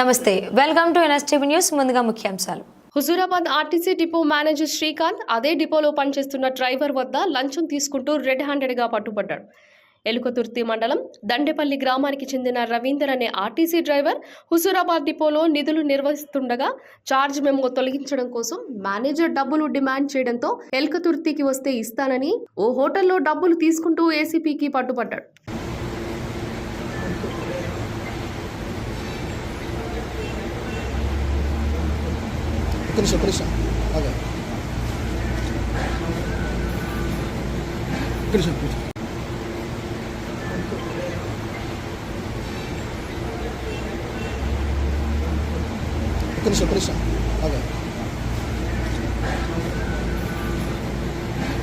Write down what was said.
నమస్తే welcome to NSTV news ముందుగా ముఖ్యాంశాలు. Huzurabad RTC depot manager Srikanth అదే డిపోలో పనిచేస్తున్న డ్రైవర్ వద్ద లంచం తీసుకుంటూ రెడ్ హ్యాండెడ్గా పట్టుబడ్డాడు. ఎలుకతుర్తి మండలం దండేపల్లి గ్రామానికి చెందిన రవీందర్ అనే ఆర్టీసీ డ్రైవర్ హుజూరాబాద్ డిపోలో నిధులు నిర్వహిస్తుండగా చార్జ్ మెమో తొలగించడం కోసం మేనేజర్ డబ్బులు డిమాండ్ చేయడంతో ఎలుకతుర్తికి వస్తే ఇస్తానని ఓ హోటల్లో డబ్బులు తీసుకుంటూ ఏసీపీకి పట్టుబడ్డాడు. Prisa, prisa. Okay. Prisa, prisa. Prisa, prisa. Okay.